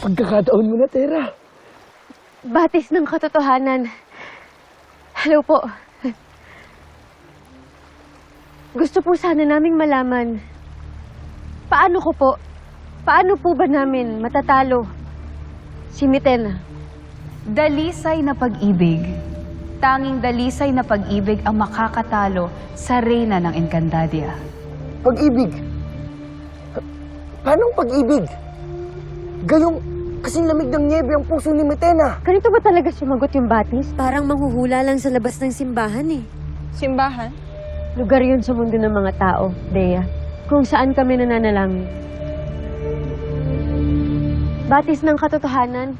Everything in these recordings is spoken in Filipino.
Pagkakataon mo na, Tera. Batis ng katotohanan. Hello po. Gusto po sana naming malaman. Paano ko po? Paano po ba namin matatalo si Mitena? Dalisay na pag-ibig. Tanging dalisay na pag-ibig ang makakatalo sa reyna ng Encantadia. Pag-ibig. Pa- Paanong pag-ibig? Gayong kasing lamig ng niebe ang puso ni Metena. Ganito ba talaga sumagot yung batis? Parang manghuhula lang sa labas ng simbahan eh. Simbahan? Lugar yun sa mundo ng mga tao, Bea. Kung saan kami nananalangin. Batis ng katotohanan,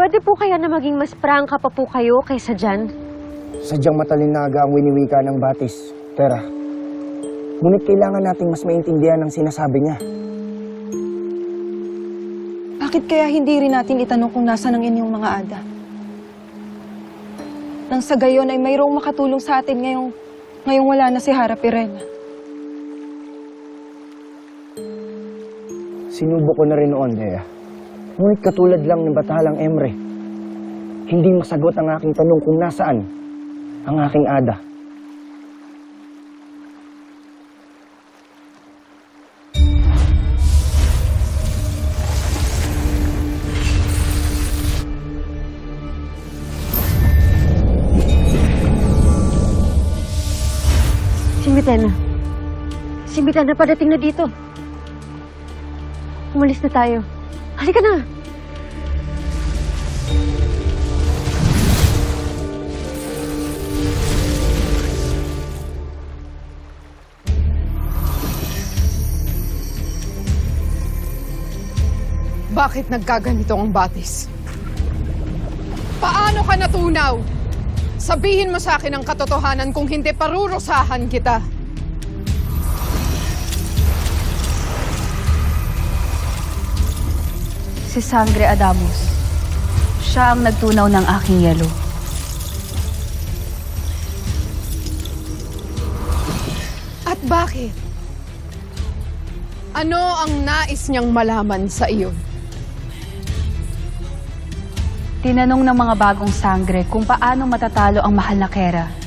pwede po kaya na maging mas prangka pa po kayo kaysa dyan? Sadyang matalinaga ang winiwika ng batis, Tera. Ngunit kailangan nating mas maintindihan ang sinasabi niya. Bakit kaya hindi rin natin itanong kung nasa ng inyong mga ada? Nang sa gayon ay mayroong makatulong sa atin ngayong, ngayong wala na si Harap Irena. Sinubo ko na rin noon, Bea. Ngunit katulad lang ng batalang Emre, hindi masagot ang aking tanong kung nasaan ang aking ada. Mitena. Si Mitena padating na dito. Umalis na tayo. Halika na. Bakit nagkaganito ang batis? Paano ka natunaw? Sabihin mo sa akin ang katotohanan kung hindi parurusahan kita. Si Sangre Adamus. Siya ang nagtunaw ng aking yelo. At bakit? Ano ang nais niyang malaman sa iyo? Tinanong ng mga bagong sangre kung paano matatalo ang mahal na Kera